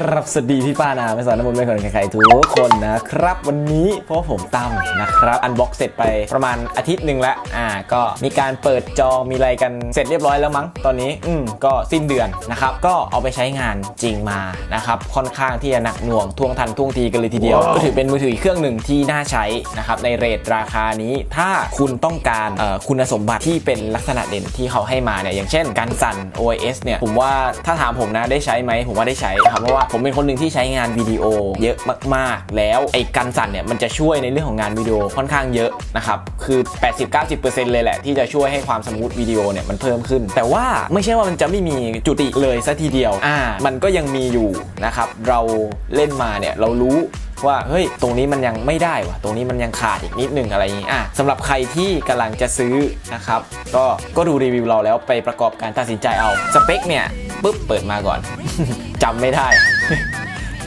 ครับสวัสดีพี่ป้านาไม่สอนน้ำมันต์ไม่คนใครๆทุกคนนะครับ วันนี้เพราะว่าผมตั้มนะครับ อันบ็อกเสร็จไปประมาณอาทิตย์หนึ่งแล้วอ่าก็มีการเปิดจอมีอะไรกันเสร็จเรียบร้อยแล้วมั้งตอนนี้อืมก็สิ้นเดือนนะครับก็เอาไปใช้งานจริงมานะครับค่อนข้างที่จะหนักหน่วงท่วงทันท่วงทีกันเลยทีเดียว ก็ถือเป็นมือถืออีกเครื่องหนึ่งที่น่าใช้นะครับในเรทราคานี้ถ้าคุณต้องการเอ่อคุณสมบัติที่เป็นลักษณะเด่นที่เขาให้มาเนี่ยอย่างเช่น การสั่น OIS เนี่ยผมว่าถ้าถามผมนะได้ใช้ไหมผมว่าได้ใช้ครับเพราะว่าผมเป็นคนหนึ่งที่ใช้งานวิดีโอเยอะมากๆ แล้วไอ้กันสั่นเนี่ยมันจะช่วยในเรื่องของงานวิดีโอค่อนข้างเยอะนะครับคือ 80-90%เลยแหละ ที่จะช่วยให้ความสมูทวิดีโอเนี่ยมันเพิ่มขึ้น แต่ว่าไม่ใช่ว่ามันจะไม่มีจุติเลยซะทีเดียวอ่ามันก็ยังมีอยู่นะครับเราเล่นมาเนี่ยเรารู้ ว่าเฮ้ยตรงนี้มันยังไม่ได้วะตรงนี้มันยังขาดอีกนิดนึงอะไรอย่างนี้อะสำหรับใครที่กำลังจะซื้อนะครับก็ก็ดูรีวิวเราแล้วไปประกอบการตัดสินใจเอาสเปคเนี่ยปุ๊บเปิดมาก่อนจำไม่ได้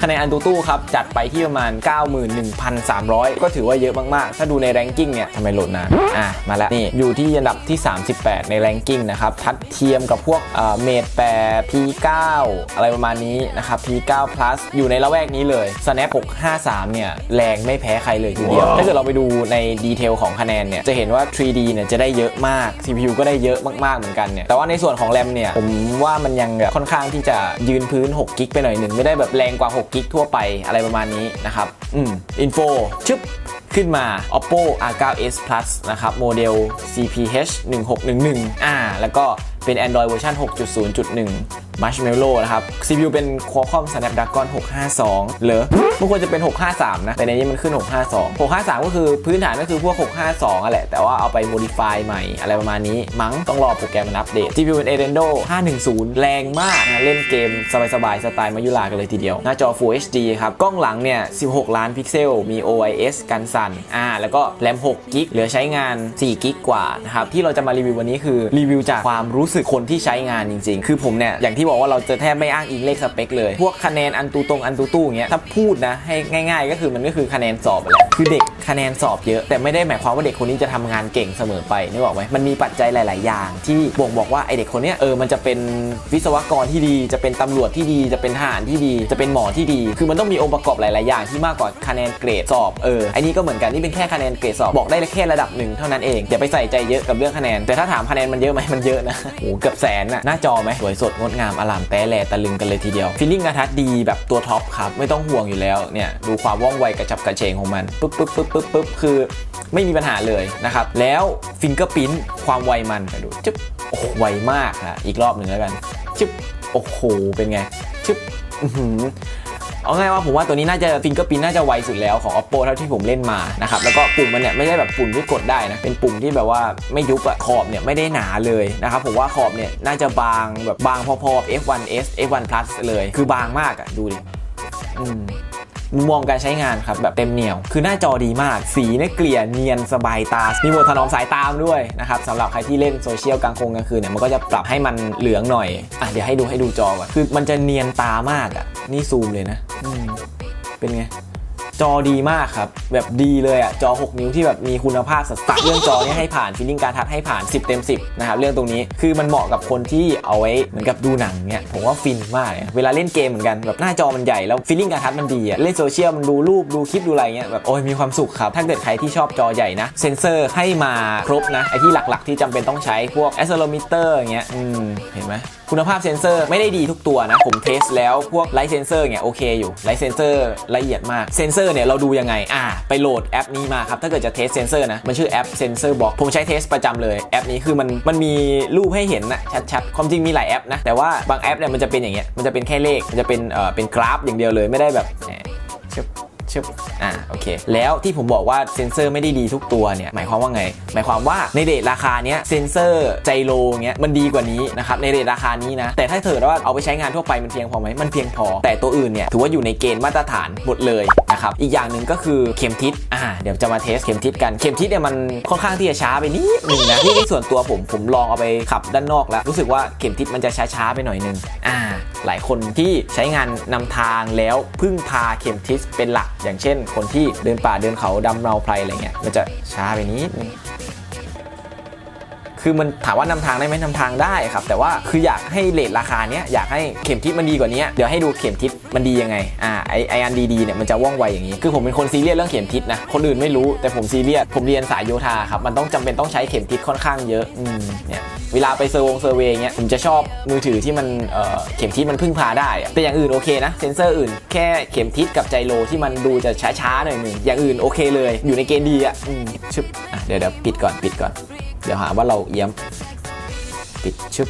คะแนนอันตูตู้ครับจัดไปที่ประมาณ 91,300 ก็ถือว่าเยอะมากๆ ถ้าดูในแรงกิ้งเนี่ยทำไมโหลดนานอะมาแล้วนี่อยู่ที่อันดับที่ 38 ในแรงกิ้งนะครับทัดเทียมกับพวกเมดแปร P9 อะไรประมาณนี้นะครับ P9 plus อยู่ในละแวกนี้เลย Snap 653 เนี่ย แรงไม่แพ้ใครเลยทีเดียว ถ้าเกิดเราไปดูในดีเทลของคะแนนเนี่ย จะเห็นว่า 3D เนี่ยจะได้เยอะมาก CPU ก็ได้เยอะมาก ๆ เหมือนกันเนี่ย แต่ว่าในส่วนของแรมเนี่ย ผมว่ามันยังแบบค่อนข้างที่จะยืนพื้น 6 กิกไปหน่อยหนึ่งไม่ได้แบบแรงกว่า 6กิกทั่วไปอะไรประมาณนี้นะครับ อืมอินโฟชึบขึ้นมา oppo r9s plus นะครับ โมเดล cph 1611อ่า แล้วก็เป็น Android เวอร์ชัน6.0.1 Marshmallow นะครับ CPU เป็น Qualcomm Snapdragon 652เหรอมันควรจะเป็น 653 นะ แต่ในนี้มันขึ้น 652 653 ก็คือพื้นฐานก็คือพวก 652อะแหละ แต่ว่าเอาไป modify ใหม่อะไรประมาณนี้ มั้งต้องรอโปรแกรมมันอัปเดต CPU เป็น Adreno 510 แรงมากนะเล่นเกมสบายๆ สไตล์มายุรากันเลยทีเดียว หน้าจอ Full HD ครับ กล้องหลังเนี่ย 16 ล้านพิกเซล มี OIS กันสั่นอ่าแล้วก็แรม6กิกเหลือใช้งาน 4กิกกว่านะครับที่เราจะมารีวิววันนี้คือรีวิวจากความรู้สึกคนที่ใช้งานจริง ๆ คือผมเนี่ยอย่างที่ที่บอกว่าเราจะแทบไม่อ้างอิงเลขสเปคเลย พวกคะแนนอันตูตรงอันตูตู้อย่างเงี้ยถ้าพูดนะให้ง่าย ๆ ก็คือมันก็คือคะแนนสอบแหละคือเด็กคะแนนสอบเยอะ แต่ไม่ได้หมายความว่าเด็กคนนี้จะทำงานเก่งเสมอไปนึกออกไหมมันมีปัจจัยหลาย ๆ อย่าง ที่บ่งบอกว่าไอเด็กคนเนี้ยเออมันจะเป็นวิศวกรที่ดี จะเป็นตำรวจที่ดี จะเป็นทหารที่ดี จะเป็นหมอที่ดี คือมันต้องมีองค์ประกอบหลาย ๆ อย่างที่มากกว่าคะแนนเกรดสอบเออไอนี้ก็เหมือนกันนี่เป็นแค่คะแนนเกรดสอบบอกได้แค่ระดับหนึ่งเท่านั้นเองอย่าไปใส่ใจเยอะกับเรื่องคะแนน แต่ถ้าถามคะแนนมันเยอะไหมมันเยอะนะโอ้เกือบแสนน่ะหน้าจอไหมสวยสดงดงามอลามแต้แลตะลึงกันเลยทีเดียวฟีลลิ่งกระทัดดีแบบตัวท็อปครับ ไม่ต้องห่วงอยู่แล้วเนี่ยดูความว่องไวกระจับกระเฉงของมันปึ๊บปึ๊บปึ๊บปึ๊บปึ๊บคือไม่มีปัญหาเลยนะครับ แล้วฟิงเกอร์พิ้นความไวมันไปดูจึ๊บโอ้ไวมากนะอีกรอบหนึ่งแล้วกันจึ๊บโอ้โหเป็นไงจึ๊บ เอาง่ายว่าผมว่าตัวนี้น่าจะฟิงเกอร์ปินน่าจะไวสุดแล้วของ oppo เท่าที่ผมเล่นมานะครับแล้วก็ปุ่มมันเนี่ยไม่ใช่แบบปุ่มที่กดได้นะเป็นปุ่มที่แบบว่าไม่ยุบอะขอบเนี่ยไม่ได้หนาเลยนะครับผมว่าขอบเนี่ยน่าจะบางแบบบางพอๆกับ F1s F1 plus เลย คือบางมากอะดูดิอืม มุมมองการใช้งานครับแบบเต็มเหนียว คือหน้าจอดีมาก สีเนี่ยเกลี่ยเนียนสบายตา มีโหมดถนอมสายตามด้วยนะครับสำหรับใครที่เล่นโซเชียลกลางคงกลางคืนเนี่ยมันก็จะปรับให้มันเหลืองหน่อยอะเดี๋ยวให้ดูให้ดูจอก่อนคือมันจะเนียนตามากอะนี่ซูมเลยนะเป็นไง จอดีมากครับ แบบดีเลยอะจอ 6 นิ้วที่แบบมีคุณภาพสัสๆเรื่องจอเนี้ให้ผ่านฟิลลิ่งการทัดให้ผ่าน 10 เต็ม 10 นะครับ เรื่องตรงนี้คือมันเหมาะกับคนที่เอาไว้เหมือนกับดูหนังเนี้ยผมว่าฟินมากเลยเวลาเล่นเกมเหมือนกันแบบหน้าจอมันใหญ่แล้วฟิลลิ่งการทัดมันดีอะเล่นโซเชียลมันดูรูปดูคลิปดูอะไรเงี้ยแบบโอ้ยมีความสุขครับถ้าเกิดใครที่ชอบจอใหญ่นะเซนเซอร์ให้มาครบนะไอที่หลักๆ ที่จำเป็นต้องใช้พวก a อ c e l e r o m e t e r อย่างเงี้ยอืมเห็นไหม คุณภาพเซนเซอร์ไม่ได้ดีทุกตัวนะ ผมเทสแล้วพวกไลท์เซนเซอร์เนี่ยโอเคอยู่ไลท์เซนเซอร์ละเอียดมากเซนเซอร์เนี่ยเราดูยังไงอ่าไปโหลดแอปนี้มาครับ ถ้าเกิดจะเทสเซนเซอร์นะ มันชื่อแอป Sensor Box ผมใช้เทสประจำเลยแอปนี้คือมันมันมีรูปให้เห็นนะชัดๆความจริงมีหลายแอปนะแต่ว่าบางแอปเนี่ยมันจะเป็นอย่างเงี้ยมันจะเป็นแค่เลขมันจะเป็นเอ่อเป็นกราฟอย่างเดียวเลยไม่ได้แบบ ชึบชึบอ่าโอเค แล้วที่ผมบอกว่าเซ็นเซอร์ไม่ได้ดีทุกตัวเนี่ยหมายความว่าไง หมายความว่าในเรทราคาเนี้ยเซ็นเซอร์ไจโรเงี้ยมันดีกว่านี้นะครับในเรทราคานี้นะแต่ถ้าเธอว่าเอาไปใช้งานทั่วไปมันเพียงพอไหมมันเพียงพอ แต่ตัวอื่นเนี่ยถือว่าอยู่ในเกณฑ์มาตรฐานหมดเลยนะครับอีกอย่างหนึ่งก็คือเข็มทิศอ่าเดี๋ยวจะมาเทสเข็มทิศกันเข็มทิศเนี่ยมันค่อนข้างที่จะช้าไปนิดนึงนะที่นี่ส่วนตัวผมผมลองเอาไปขับด้านนอกแล้วรู้สึกว่าเข็มทิศมันจะช้าๆไปหน่อยนึงอ่า หลายคนที่ใช้งานนำทางแล้วพึ่งพาเข็มทิศเป็นหลัก อย่างเช่น คนที่เดินป่าเดินเขาดำเราไพรอะไรเงี้ยมันจะช้าไปนิดนึง คือมันถามว่านำทางได้ไหมนำทางได้ครับ แต่ว่าคืออยากให้เลทราคาเนี้ยอยากให้เข็มทิศมันดีกว่านี้เดี๋ยวให้ดูเข็มทิศมันดียังไงอ่าไอไออันดีๆเนี่ยมันจะว่องไวอย่างนี้ คือผมเป็นคนซีเรียสเรื่องเข็มทิศนะคนอื่นไม่รู้แต่ผมซีเรียสผมเรียนสายโยธาครับมันต้องจำเป็นต้องใช้เข็มทิศค่อนข้างเยอะอืมเนี่ยเวลาไปเซอร์วงเซอร์เวย์เงี้ยผมจะชอบมือถือที่มันเอ่อเข็มทิศมันพึ่งพาได้ แต่อย่างอื่นโอเคนะ เซนเซอร์อื่นแค่เข็มทิศกับไจโรที่มันดูจะช้าๆหน่อยหนึงอย่างอื่นโอเคเลย อยู่ในเกณฑ์ดีอะอืมชึบอะเดี๋ยวเดี๋ยวปิดก่อนปิดก่อน เดี๋ยวหาว่าเราเอี้ยม ปิดชึบ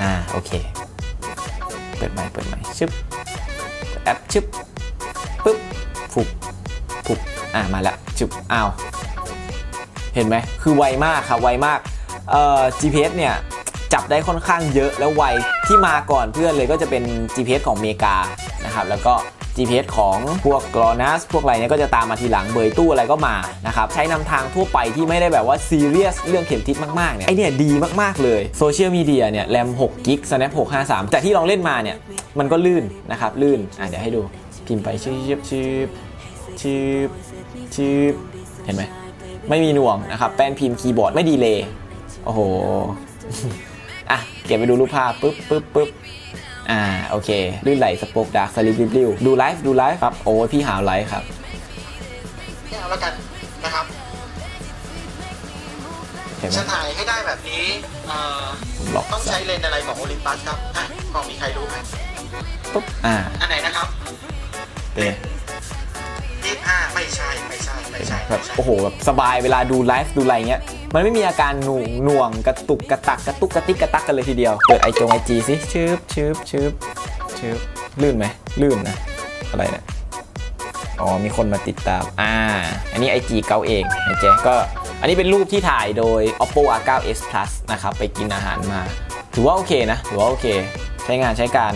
อ่า โอเค เปิดใหม่ เปิดใหม่ชึบ แอปชึบ ปึ๊บฟุบฟุบอ่า มาแล้วชึบ อ้าว เห็นไหม คือไวมากครับ ไวมาก เอ่อ GPS เนี่ย จับได้ค่อนข้างเยอะแล้วไว ที่มาก่อนเพื่อนเลยก็จะเป็น GPS ของอเมริกา นะครับ แล้วก็ GPS ของพวกกรอนัสพวกอะไรเนี่ยก็จะตามมาทีหลังเบยตู้อะไรก็มานะครับใช้นำทางทั่วไปที่ไม่ได้แบบว่าซีเรียสเรื่องเข็มทิศมากๆเนี่ยไอเนี่ยดีมากๆเลยโซเชียลมีเดียเนี่ยแรม6กิก snap 653แต่ที่ลองเล่นมาเนี่ยมันก็ลื่นนะครับลื่นอะเดี๋ยวให้ดูพิมพ์ไปชืบชืบชืบชืบเห็นไหมไม่มีหน่วงนะครับแป้นพิมพ์คีย์บอร์ดไม่ดีเลยโอ้โหอะเก็บไปดูรูปภาพปุ๊บปุ๊บปุ๊บ อ่าโอเคลื่นไหลสปอคดาร์กสลิปริ้วดูไลฟ์ดูไลฟ์ครับโอ้ยพี่หาวไลฟ์ครับไม่เอาแล้วกันนะครับเห็นไหมจะถ่ายให้ได้แบบนี้เอ่อผมล็อกต้องใช้เลนส์อะไรของโอลิมปัสครับอะพอมีใครรู้ไหมปุ๊บอ่าอันไหนนะครับเป็นไงยี่ห้าไม่ใช่ไม่ใช่ไม่ใช่แบบไม่ใช่โอ้โหแบบสบายเวลาดูไลฟ์ดูอะไรเงี้ย มันไม่มีอาการหน่วงหน่วงกระตุกกระตักกระตุกกระติกกระตักกันเลยทีเดียว เปิดไอจงไอจีสิชืบชืบชืบชืบลื่นไหมลื่นนะ อะไรเนี่ยอ๋อมีคนมาติดตาม อ่า อันนี้ IG เกาเองนะเจ๊ก็อันนี้เป็นรูปที่ถ่ายโดย oppo r9s plus นะครับ ไปกินอาหารมา ถือว่าโอเคนะ ถือว่าโอเค ใช้งานใช้การ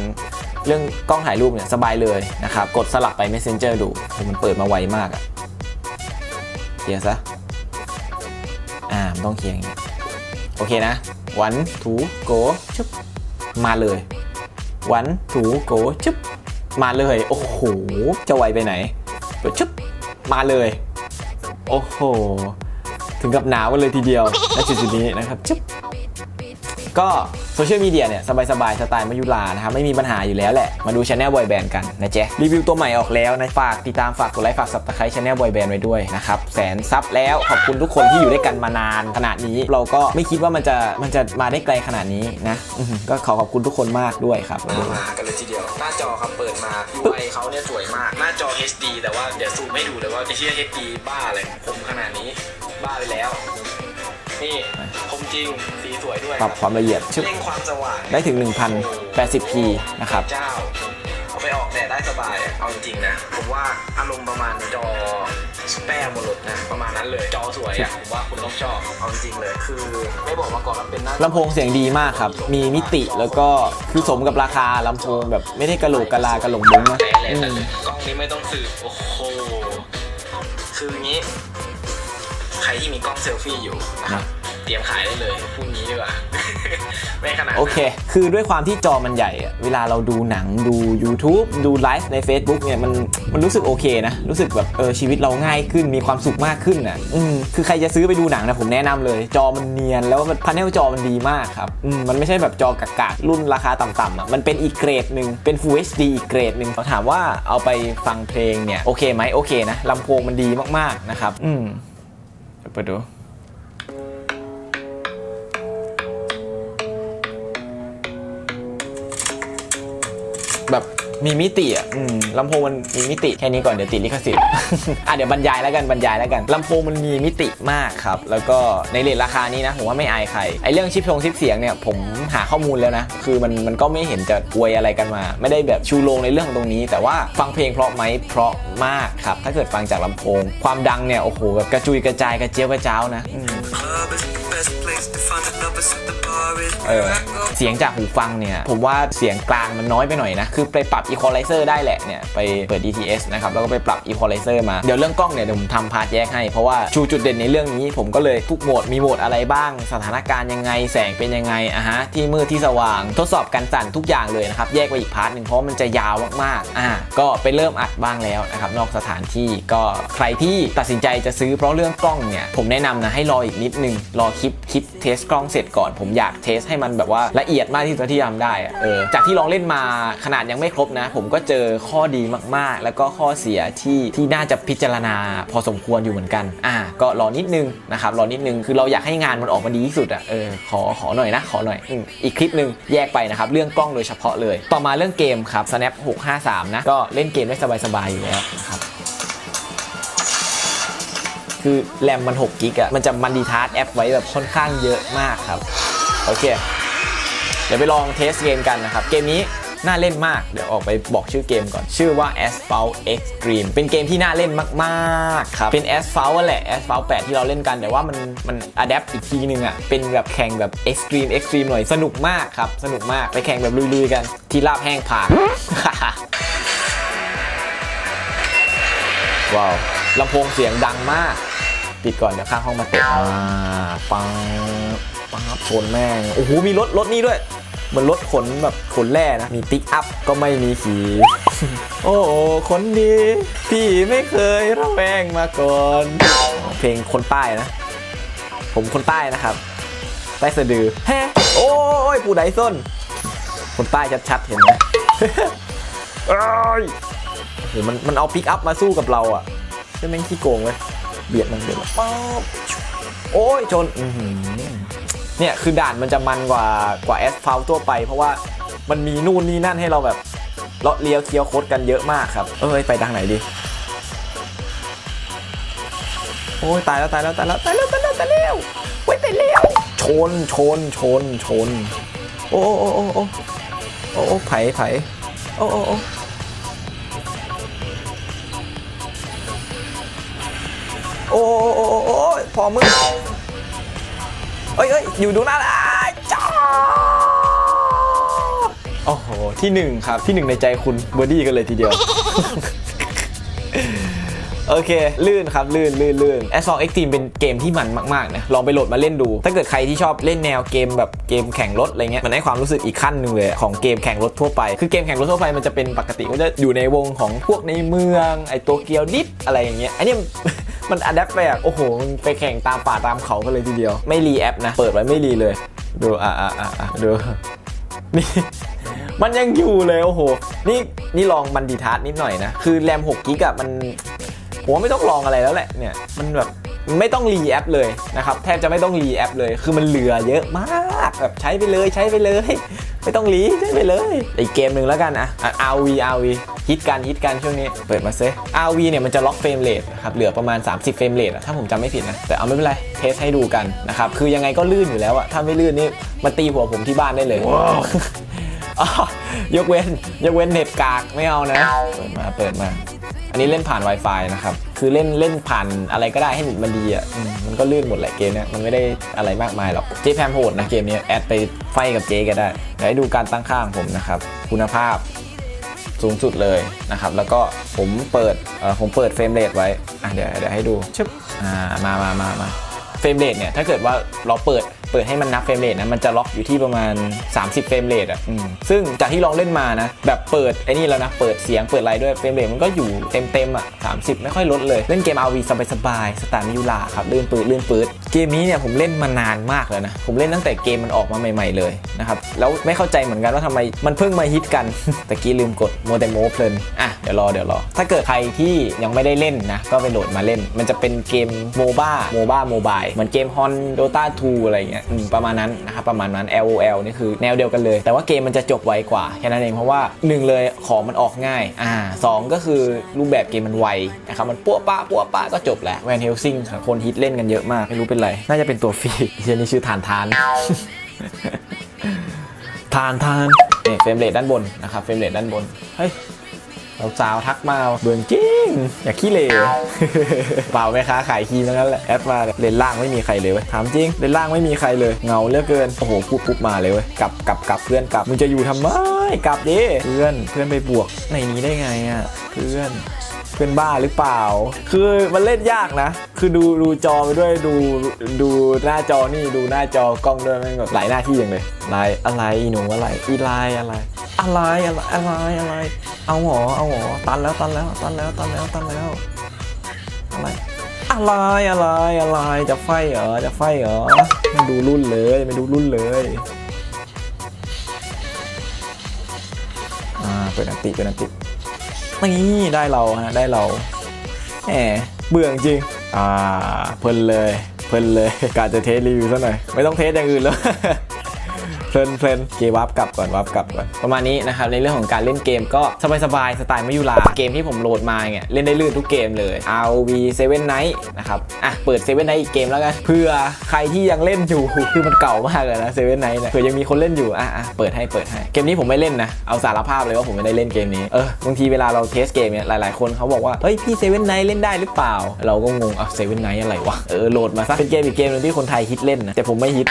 เรื่องกล้องถ่ายรูปเนี่ยสบายเลยนะครับ กดสลับไป messenger ดูโหมันเปิดมาไวมากอะเคลียร์ซะามต้องเคียงอย่างนี้โอเคนะวันถูโกชึบมาเลยวันถูโกชึบมาเลยโอ้โหจะไวไปไหนเปิดชึบมาเลย โอ้โห ถึงกับหนาวเลยทีเดียวณจุดนี้นะครับชึบก็ โซเชียลมีเดียเนี่ยสบายๆสไตล์มายุลานะครับไม่มีปัญหาอยู่แล้วแหละ มาดูช anel บอยแบนด์กันนะเจ๊รีวิวตัวใหม่ออกแล้วนะ ฝากติดตามฝากกดไลค์ฝากสับตะไคร้ช anel บอยแบนด์ไว้ด้วยนะครับ แสนซับแล้วขอบคุณทุกคนที่อยู่ด้วยกันมานานขนาดนี้ เราก็ไม่คิดว่ามันจะมันจะมาได้ไกลขนาดนี้นะอื้อหือก็ขอขอบคุณทุกคนมากด้วยครับมากันเลยทีเดียว หน้าจอครับเปิดมา UI เขาเนี่ยสวยมาก หน้าจอ HD แต่ว่าเดี๋ยวซูมให้ดูเลยว่าไอ้ที่ HD บ้าอะไรคมขนาดนี้ บ้าไปแล้ว นี่คม จริง สีสวยด้วยปรับความละเอียดชึบเร่งความสว่างได้ถึง 1080p นะครับเจ้าเอาไปออกแดดได้สบายอะเอาจริงๆนะ ผมว่าอารมณ์ประมาณจอแป้งบนรถนะประมาณนั้นเลย จอสวยอะผมว่าคุณต้องชอบเอาจริงๆเลยคือไม่บอกมาก่อนว่าเป็นหน้าลำโพงเสียงดีมากครับ มีมิติแล้วก็คือสมกับราคาลำโพงแบบไม่ได้กระโหลกกะลากระหลงมุ้งนะแรงเลยอืแต่มกล้องนี้ไม่ต้องสืบโอ้โหคืออย่างนี้ ใครที่มีกล้องเซลฟี่อยู่นะครับ เตรียมขายได้เลยพูดงี้ดีกว่า ไม่ขนาดโอเค คือด้วยความที่จอมันใหญ่อะเวลาเราดูหนังดู YouTube ดูไลฟ์ใน Facebook เนี่ยมันมันรู้สึกโอเคนะ รู้สึกแบบเออชีวิตเราง่ายขึ้นมีความสุขมากขึ้นอะอืมคือใครจะซื้อไปดูหนังนะผมแนะนำเลย จอมันเนียนแล้วพาเนลจอมันดีมากครับอืมมันไม่ใช่แบบจอกากๆรุ่นราคาต่ำๆอะมันเป็นอีกเกรดหนึ่งเป็น Full HD อีกเกรดหนึ่งเขาถามว่าเอาไปฟังเพลงเนี่ยโอเคไหมโอเคนะลำโพงมันดีมากๆนะครับอืมเปิดดู แบบมีมิติอะอืมลำโพงมันมีมิติแค่นี้ก่อนเดี๋ยวติดลิขสิทธิ์ อะเดี๋ยวบรรยายแล้วกันบรรยายแล้วกันลำโพงมันมีมิติมากครับ แล้วก็ในเรทราคานี้นะผมว่าไม่อายใครไอเรื่องชิปทงชิปเสียงเนี่ยผมหาข้อมูลแล้วนะ คือมันมันก็ไม่เห็นจะอวยอะไรกันมา ไม่ได้แบบชูโรงในเรื่องตรงนี้ แต่ว่าฟังเพลงเพราะไหมเพราะมากครับ ถ้าเกิดฟังจากลำโพง ความดังเนี่ยโอ้โหแบบกระจุยกระจายกระเจียวกระเจ้านะ เออเสียงจากหูฟังเนี่ย ผมว่าเสียงกลางมันน้อยไปหน่อยนะ คือไปปรับ equalizer ได้แหละเนี่ย ไปเปิด DTS นะครับ แล้วก็ไปปรับ equalizer มา เดี๋ยวเรื่องกล้องเนี่ยเดี๋ยวผมทำพาร์ทแยกให้ เพราะว่าชูจุดเด่นในเรื่องนี้ผมก็เลยทุกโหมดมีโหมดอะไรบ้าง สถานการณ์ยังไง แสงเป็นยังไงอะฮะ ที่มืดที่สว่าง ทดสอบการสั่นทุกอย่างเลยนะครับ แยกไปอีกพาร์ทหนึ่งเพราะมันจะยาวมากๆ อ่า ก็ไปเริ่มอัดบ้างแล้วนะครับ นอกสถานที่ ก็ใครที่ตัดสินใจจะซื้อเพราะเรื่องกล้องเนี่ย ผมแนะนำนะให้รออีกนิดนึง รอคลิปคลิปเทสกล้องเสร็จก่อน ผมอยากเทสให้มันแบบว่าละเอียดมากที่สุดที่ทำได้เออจากที่ลองเล่นมาขนาดยังไม่ครบนะ ผมก็เจอข้อดีมากๆ แล้วก็ข้อเสียที่ที่น่าจะพิจารณาพอสมควรอยู่เหมือนกันอ่าก็รอนิดนึงนะครับรอนิดนึงคือเราอยากให้งานมันออกมาดีที่สุดอะเออขอขอหน่อยนะขอหน่อยอ,อีกคลิปหนึ่งแยกไปนะครับเรื่องกล้องโดยเฉพาะเลย ต่อมาเรื่องเกมครับ snap 653 นะก็เล่นเกมได้สบายๆอยู่แล้วนะครับ คือแรมมัน6กิกอะมันจะมันดีทาร์ดแอปไว้แบบค่อนข้างเยอะมากครับ โอเค เดี๋ยวไปลองเทสเกมกันนะครับ เกมนี้น่าเล่นมาก เดี๋ยวออกไปบอกชื่อเกมก่อน ชื่อว่า Asphalt Extreme เป็นเกมที่น่าเล่นมากๆครับ เป็น Asphalt อะแหละ Asphalt 8 ที่เราเล่นกัน แต่ว่ามันมันอัดแอปอีกทีนึงอะเป็นแบบแข่งแบบ Extreme Extreme หน่อย สนุกมากครับ สนุกมาก ไปแข่งแบบลุยๆกัน ที่ราบแห้งผากว้าวลำโพงเสียงดังมาก ปิดก่อนเดี๋ยวข้างห้องมาเตะอ่าปังปังอัพชนแม่งโอ้โหมีรถรถนี่ด้วยเหมือนรถขนแบบขนแร่นะ มีปิกอัพก็ไม่มีขี่โอ้โหคนดีพี่ไม่เคยระแวงมาก่อน เพลงคนใต้นะ ผมคนใต้นะครับใต้สะดือแฮโอ้ยผู้ใดส้น คนใต้ชัดๆเห็นไหมเอ้ยโอ้โหมันมันเอาปิกอัพมาสู้กับเราอะใช่แม่งขี้โกงเว้ย เบียดมันเบียดมันป๊อบโอ้ยชนเนี่ยคือด่านมันจะมันกว่ากว่าแอสฟัลทั่วไป เพราะว่ามันมีนู่นนี่นั่นให้เราแบบเลาะเลี้ยวเคี้ยวโคดกันเยอะมากครับ เอ้ยไปทางไหนดีโอ้ยตายแล้วตายแล้วตายแล้วตายแล้วตายแล้วตายแล้วเว้ยตายแล้วชนชนชนชน โอ้โอ้โอ้โอ้โอ้ไผไผโอ้โอ้โอ้ โอ้โอ้โอ้พอมึงเอ้ยเอ้ยอยู่ดูหน้าอ้ายจ้าโอ้โห ที่หนึ่งครับ ที่หนึ่งในใจคุณเบอร์ดี้กันเลยทีเดียว โอเค ลื่นครับ ลื่นลื่นลื่น s 2 Extreme เป็นเกมที่มันมากๆนะ ลองไปโหลดมาเล่นดู ถ้าเกิดใครที่ชอบเล่นแนวเกมแบบเกมแข่งรถอะไรเงี้ย มันให้ความรู้สึกอีกขั้นหนึ่งเลยของเกมแข่งรถทั่วไป คือเกมแข่งรถทั่วไปมันจะเป็นปกติก็จะอยู่ในวงของพวกในเมือง ไอตัวเกียวดิฟอะไรอย่างเงี้ย อันนี้ มันอัดแอปไปอะโอ้โหมันไปแข่งตามป่าตามเขากันเลยทีเดียว ไม่รีแอปนะ เปิดไว้ไม่รีเลย ดูอะอะอะอะดูนี่มันยังอยู่เลยโอ้โห นี่นี่ลองมันดีทาร์นิดหน่อยนะ คือแรม6กิกอะมันผมว่าไม่ต้องลองอะไรแล้วแหละเนี่ยมันแบบไม่ต้องรีแอปเลยนะครับ แทบจะไม่ต้องรีแอปเลย คือมันเหลือเยอะมากแบบใช้ไปเลยใช้ไปเลย ไม่ต้องหลีใช้ไปเลย อีกเกมหนึ่งแล้วกันอะอะ RV RV ฮิตกันฮิตกันช่วงนี้ เปิดมาเซ RV เนี่ยมันจะล็อกเฟรมเรทครับ เหลือประมาณ 30 เฟรมเรทถ้าผมจำไม่ผิดนะ แต่เอาไม่เป็นไร เทสให้ดูกันนะครับ คือยังไงก็ลื่นอยู่แล้วอะถ้าไม่ลื่นนี่มาตีหัวผมที่บ้านได้เลย ยกเว้นยกเว้นเน็ตกากไม่เอานะ เปิดมาเปิดมา อันนี้เล่นผ่าน Wi-Fi นะครับ คือเล่นเล่นผ่านอะไรก็ได้ให้เน็ตมันดีอะอืมมันก็ลื่นหมดแหละเกมเนี้ยมันไม่ได้อะไรมากมายหรอกเจแพมโหดนะเกมเนี้ยแอดไปไฟกับเจก็ได้เดี๋ยวให้ดูการตั้งค่าของผมนะครับ คุณภาพสูงสุดเลยนะครับ แล้วก็ผมเปิดเอ่อผมเปิดเฟรมเรทไว้อะเดี๋ยวเดี๋ยวให้ดูชึบอ่ามามามามาเฟรมเรทเนี่ยถ้าเกิดว่าเราเปิด เปิดให้มันนับเฟรมเรทนะมันจะล็อกอยู่ที่ประมาณ 30 เฟรมเรทอะซึ่งจากที่ลองเล่นมานะ แบบเปิดไอ้นี่แล้วนะ เปิดเสียงเปิดอะไรด้วยเฟรมเรทมันก็อยู่เต็มเต็มๆอะ30 ไม่ค่อยลดเลย เล่นเกม RV สบายๆสตาร์มิยูลาครับลื่นปืดลื่นปืดเกมนี้เนี่ยผมเล่นมานานมากแล้วนะ ผมเล่นตั้งแต่เกมมันออกมาใหม่ๆเลยนะครับแล้วไม่เข้าใจเหมือนกันว่าทำไมมันเพิ่งมาฮิตกันตะกี้ลืมกดโมเดโมเพลินอะเดี๋ยวรอเดี๋ยวรอถ้าเกิดใครที่ยังไม่ได้เล่นนะก็ไปโหลดมาเล่น มันจะเป็นเกมโมบ้าโมบ้าโมบายเหมือนเกมฮอนโดตา2อะไรเงี้ยประมาณนั้นนะครับประมาณนั้น LOL นี่คือแนวเดียวกันเลย แต่ว่าเกมมันจะจบไวกว่าแค่นั้นเองเพราะว่าหนึ่งเลยของมันออกง่ายอ่าสองก็คือรูปแบบเกมมันไวนะครับมันปั้วป้าปั้วป้าก็จบแหละแวนเฮลซิงคนฮิตเล่นกันเยอะมากไม่รู้เป็นไร น่าจะเป็นตัวฟรีเชนนี่ชื่อฐานทานทานทานเนี่ยเฟรมเรทด้านบนนะครับเฟรมเรทด้านบนเฮ้ย เราสาวทักมาเบื่อจริง อย่าขี้เหร่เปล่าไหมคะขายครีมนั้นแหละแอดมาเลนล่างไม่มีใครเลยเว้ยถามจริงเลนล่างไม่มีใครเลยเงาเลือกเกินโอ้โหพูดปุ๊บมาเลยเว้ยกลับกลับกลับเพื่อนกลับมึงจะอยู่ทำไมกลับดิเพื่อนเพื่อนไปบวกในนี้ได้ไงอะเพื่อน เพื่อนบ้าหรือเปล่า คือมันเล่นยากนะ คือดูดูจอไปด้วยดูดูหน้าจอนี่ดูหน้าจอกล้องด้วยแม่งแบบหลายหน้าที่อย่างเลยลายอะไรอีหนูอะไรอีไลน์อะไร อะไรอะไรอะไรอะไร เอาหรอเอาหรอตันแล้วตันแล้วตันแล้วตันแล้วตันแล้วอะไรออะไรอะไรอะไรจะไฟเหรอจะไฟเหรอไม่ดูรุ่นเลยไม่ดูรุ่นเลยอ่าเปิดอันติเปิดอันติ นี่ได้เราฮะได้เราแหมเบื่อจริงอ่าเพลินเลยเพลินเลยกาจะเทสรีวิวซะหน่อย ไม่ต้องเทสอย่างอื่นแล้ว ลินเพลินเกวับกลับก่อนวับกลับก่อนประมาณนี้นะครับในเรื่องของการเล่นเกมก็สบายๆสไตล์มายุราเกมที่ผมโหลดมาเนี่ยเล่นได้ลื่นทุกเกมเลย ROV 7 Night นะครับอะเปิด7 Night อีกเกมแล้วกันเพื่อใครที่ยังเล่นอยู่คือมันเก่ามากเลยนะ7 Night เนี่ยเผื่อยังมีคนเล่นอยู่อะอะเปิดให้เปิดให้เกมนี้ผมไม่เล่นนะเอาสารภาพเลยว่าผมไม่ได้เล่นเกมนี้เออบางทีเวลาเราเทสเกมเนี่ยหลายๆคนเขาบอกว่าเฮ้ยพี่7 Night เล่นได้หรือเปล่า เราก็งงอะ7 Night อะไรวะเออโหลดมาซะเป็นเกมอีกเกมนึงที่คนไทยฮิตเล่นนะแต่ผมไม่ฮิต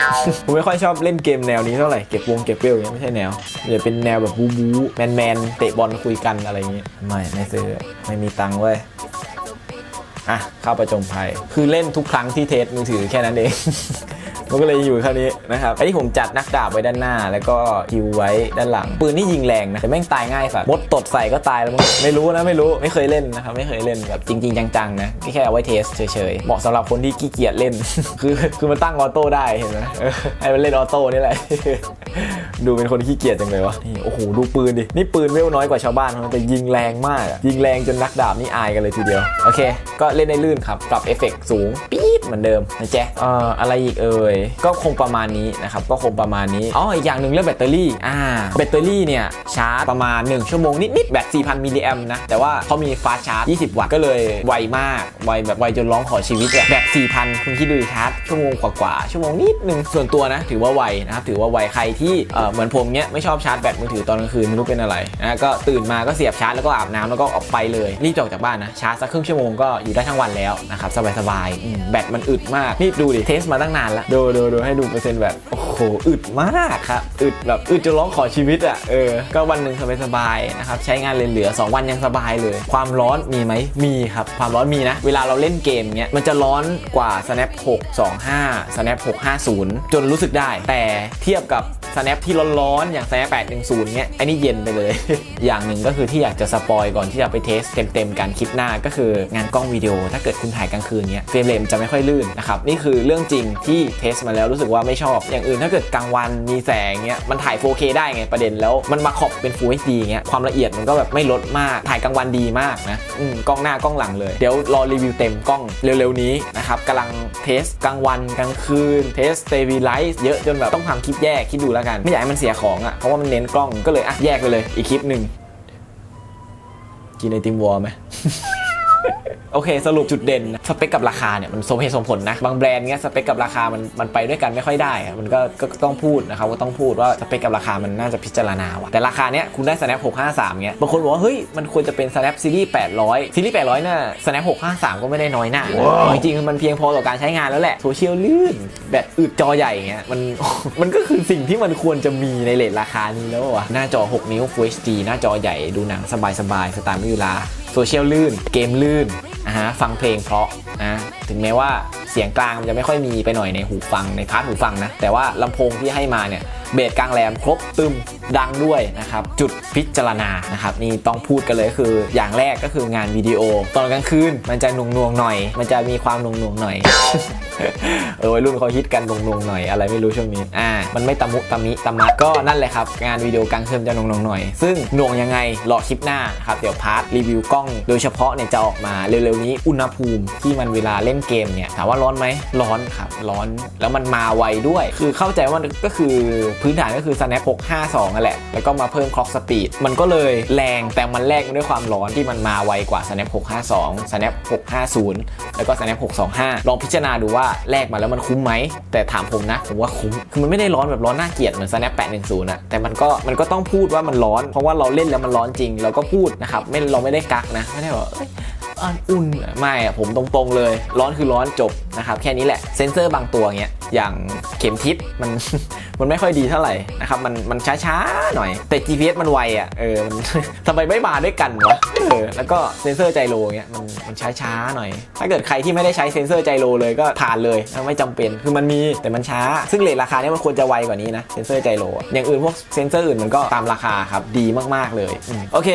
ผมไม่ค่อยชอบเล่นเกมแนวนี้เท่าไหร่เก็บวงเก็บเวลอย่างเงี้ยไม่ใช่แนวอย่าเป็นแนวแบบบูบูแมนแมนเตะบอลคุยกันอะไรอย่างเงี้ยไม่ไม่ซื้อไม่มีตังค์เว้ยอะเข้าประจงภัย คือเล่นทุกครั้งที่เทสมือถือแค่นั้นเอง มันก็เลยอยู่แค่นี้นะครับไอ้ที่ผมจัดนักดาบไว้ด้านหน้า แล้วก็คิวไว้ด้านหลัง ปืนนี่ยิงแรงนะแต่แม่งตายง่ายสัสมดตดใส่ก็ตายแล้วมั้งไม่รู้นะไม่รู้ไม่เคยเล่นนะครับไม่เคยเล่นแบบจริง ๆ จังๆนะแค่เอาไว้เทสเฉยๆเหมาะสำหรับคนที่ขี้เกียจเล่น คือคือมันตั้งออโต้ได้เห็นไหมเออให้มันเล่นออโต้นี่แหละดูเป็นคนขี้เกียจจังเลยวะนี่โอ้โหดูปืนดินี่ปืนเวลน้อยกว่าชาวบ้านเขาแต่ยิงแรงมากยิงแรงจนนักดาบนี่อายกันเลยทีเดียวโอเค ก็เล่นได้ลื่นครับปรับเอฟเฟกต์สูงปี๊ดเหมือนเดิมนะแจ๊ะเอ่ออะไรอีกเอ่ยก็คงประมาณนี้นะครับ ก็คงประมาณนี้ อ๋อ อีกอย่างหนึ่งเรื่องแบตเตอรี่ อ่า แบตเตอรี่เนี่ยชาร์จประมาณ 1 ชั่วโมงนิดๆ แบต 4,000 มิลลิแอมนะ แต่ว่าเขามีฟาสชาร์จ 20 วัตต์ ก็เลยไวมาก ไวแบบไวจนร้องขอชีวิตอะแบต 4,000 คุณคิดดูดิชาร์จ ชั่วโมงกว่าๆ ชั่วโมงนิดนึง ส่วนตัวนะ ถือว่าไวนะครับ ถือว่าไว ใครที่เอ่อเหมือนผมเนี้ยไม่ชอบชาร์จแบตมือถือตอนกลางคืนไม่รู้เป็นอะไรนะก็ตื่นมาก็เสียบชาร์จแล้วก็อาบน้ำแล้วก็ออกไปเลยรีบออกจากบ้านนะชาร์จสักครึ่งชั่วโมงก็อยู่ได้ทั้งวันแล้วนะครับสบายๆแบตมันอึดมากนี่ดูดิเทสมาตั้งนานแล้วดูดูดูให้ดูเปอร์เซ็นต์แบบ โอ้โห อึดมากครับ อึดแบบอึดจนร้องขอชีวิตอะ เออ ก็วันหนึ่งสบายๆนะครับ ใช้งานเหลือๆสองวันยังสบายเลย ความร้อนมีไหมมีครับ ความร้อนมีนะ เวลาเราเล่นเกมเนี้ย มันจะร้อนกว่า snap 625 snap 650 จนรู้สึกได้ แต่เทียบกับ snap ที่ร้อนๆอย่าง snap 810เนี้ยอันนี้เย็นไปเลย อย่างหนึ่งก็คือที่อยากจะสปอยก่อนที่จะไปเทสเต็มๆกันคลิปหน้าก็คืองานกล้องวิดีโอ ถ้าเกิดคุณถ่ายกลางคืนเนี้ยเฟรมเรทจะไม่ค่อยลื่นนะครับนี่คือเรื่องจริงที่เทสมาแล้วรู้สึกว่าไม่ชอบ อย่างอื่นถ้าเกิดกลางวันมีแสงเงี้ยมันถ่าย 4K ได้ไงประเด็นแล้วมันมาขอบเป็น Full HD เงี้ยความละเอียดมันก็แบบไม่ลดมากถ่ายกลางวันดีมากนะอืมกล้องหน้ากล้องหลังเลยเดี๋ยวรอรีวิวเต็มกล้องเร็วๆนี้นะครับกำลังเทสกลางวันกลางคืนเทส stabilize เยอะจนแบบต้องทำคลิปแยกคิดดูแล้วกัน ไม่อยากให้มันเสียของอะเพราะว่ามันเน้นกล้องก็เลยอะแยกไปเลยอีกคลิปหนึ่งกินไอติมวอลไหม โอเค สรุปจุดเด่นนะสเปคกับราคาเนี่ยมันสมเหตุสมผลนะ บางแบรนด์เนี้ยสเปคกับราคามันมันไปด้วยกันไม่ค่อยได้อะมันก็ก็ก็ต้องพูดนะครับว่าต้องพูดว่าสเปคกับราคามันน่าจะพิจารณาว่ะแต่ราคาเนี้ยคุณได้ snap 653เงี้ยบางคนบอกว่าเฮ้ยมันควรจะเป็น snap ซีรีส์800ซีรีส์800น่ะ snap 653 ก็ไม่ได้น้อยหน้านะจริงๆมันเพียงพอต่อการใช้งานแล้วแหละโซเชียลลื่นแบบอึดจอใหญ่เงี้ยมัน มันก็คือสิ่งที่มันควรจะมีในเลทราคานี้แล้ววะหน้าจอ 6 นิ้ว Full HD หน้าจอใหญ่ดูหนังสบายๆสไตล์มิยุรา โซเชียลลื่น เกมลื่นนะฮะฟังเพลงเพราะนะถึงแม้ว่าเสียงกลางมันจะไม่ค่อยมีไปหน่อยในหูฟังในพาร์ทหูฟังนะ แต่ว่าลำโพงที่ให้มาเนี่ย เบสกลางแรมครบตึมดังด้วยนะครับ จุดพิจารณานะครับนี่ต้องพูดกันเลยคือ อย่างแรกก็คืองานวิดีโอ ตอนกลางคืนมันจะหน่วงนวงหน่อย มันจะมีความหน่วงนวงหน่อยเออวัยรุ่นเขาฮิตกันหน่วงนวงหน่อยอะไรไม่รู้ช่วงนี้อ่ามันไม่ตะมุตะมิตะมะก็นั่นแหละครับ งานวิดีโอกลางคืนจะหน่วงนวงหน่อย ซึ่งหน่วงยังไงรอคลิปหน้าครับเดี๋ยวพาร์ทรีวิวกล้อง โดยเฉพาะเนี่ยจะออกมาเร็วๆนี้อุณหภูมิที่มันเวลาเล่นเกมเนี่ยถามว่าร้อนไหมร้อนครับร้อนแล้วมันมาไวด้วย คือเข้าใจว่าก็คือพื้นฐานก็คือ snap 652นั่นแหละ แล้วก็มาเพิ่ม clock speed มันก็เลยแรงแต่มันแลกมาด้วยความร้อนที่มันมาไวกว่า snap 652 snap 650 แล้วก็ snap 625 ลองพิจารณาดูว่าแลกมาแล้วมันคุ้มไหม แต่ถามผมนะ ผมว่าคุ้ม คือมันไม่ได้ร้อนแบบร้อนน่าเกลียดเหมือน snap 810นะแต่มันก็มันก็ต้องพูดว่ามันร้อน เพราะว่าเราเล่นแล้วมันร้อนจริง เราก็พูดนะครับไม่เราไม่ได้กักนะไม่ได้บอก อ่อนอุ่นไม่ผมตรงๆเลย ร้อนคือร้อนจบนะครับแค่นี้แหละเซนเซอร์บางตัวเงี้ยอย่างเข็มทิศมันมันไม่ค่อยดีเท่าไหร่นะครับมันมันช้าๆหน่อย แต่ GPS มันไวอะเออมันทำไมไม่มาด้วยกันวะเออแล้วก็เซนเซอร์ไจโรเงี้ยมันมันช้าๆหน่อย ถ้าเกิดใครที่ไม่ได้ใช้เซนเซอร์ไจโรเลยก็ผ่านเลยไม่จำเป็นคือมันมีแต่มันช้า ซึ่งเลทราคาเนี้ยมันควรจะไวกว่านี้นะเซนเซอร์ไจโรอย่างอื่นพวกเซนเซอร์อื่นมันก็ตามราคาครับดีมากๆเลยอโอเค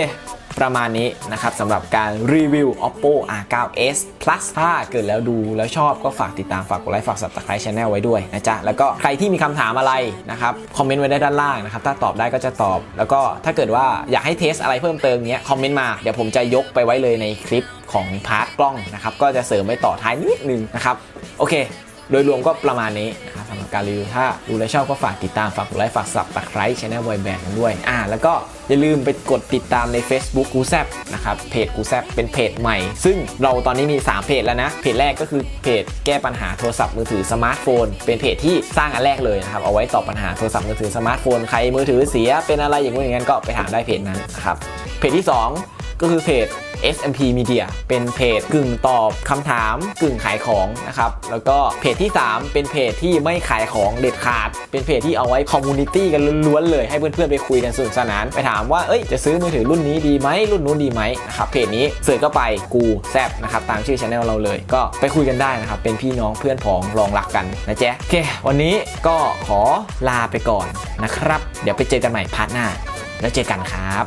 ประมาณนี้นะครับสำหรับการรีวิว oppo r9s plus ถ้าเกิดแล้วดูแล้วชอบก็ฝากติดตามฝากกดไลค์ฝาก subscribe channel ไว้ด้วยนะจ๊ะ แล้วก็ใครที่มีคำถามอะไรนะครับคอมเมนต์ไว้ได้ด้านล่างนะครับ ถ้าตอบได้ก็จะตอบ แล้วก็ถ้าเกิดว่าอยากให้เทสอะไรเพิ่มเติมเนี้ยคอมเมนต์มาเดี๋ยวผมจะยกไปไว้เลยในคลิปของพาร์ทกล้องนะครับก็จะเสริมไว้ต่อท้ายนิดนึงนะครับโอเค โดยรวมก็ประมาณนี้นะครับสำหรับการรีวิวถ้าดูแลชอบก็ฝากติดตามฝากกดไลค์ฝากสับตะไคร้ช anel boy band กันด้วยอ่าแล้วก็อย่าลืมไปกดติดตามใน Facebook กูแซบนะครับเพจกูแซบเป็นเพจใหม่ ซึ่งเราตอนนี้มี 3 เพจแล้วนะ เพจแรกก็คือเพจแก้ปัญหาโทรศัพท์มือถือสมาร์ทโฟน เป็นเพจที่สร้างอันแรกเลยนะครับเอาไว้ตอบปัญหาโทรศัพท์มือถือสมาร์ทโฟนใครมือถือเสียเป็นอะไรอย่างนู้อย่างนั้นก็ไปถามได้เพจนั้นนะครับเพจที่ 2 ก็คือเพจ SMP Media เป็นเพจกึ่งตอบคำถามกึ่งขายของนะครับ แล้วก็เพจที่ 3 เป็นเพจที่ไม่ขายของเด็ดขาด เป็นเพจที่เอาไว้คอมมูนิตี้กันล้วนๆเลยให้เพื่อนๆไปคุยกันสนุกสนาน ไปถามว่าเอ้ยจะซื้อมือถือรุ่นนี้ดีไหมรุ่นนู้นดีไหมนะครับเพจนี้เสิร์ชเข้าไปกูแซบนะครับตามชื่อช anel เราเลย ก็ไปคุยกันได้นะครับเป็นพี่น้องเพื่อนพ้องรองรักกันนะแจ๊ะโอเควันนี้ก็ขอลาไปก่อนนะครับ เดี๋ยวไปเจอกันใหม่พาร์ทหน้า แล้วเจอกันครับ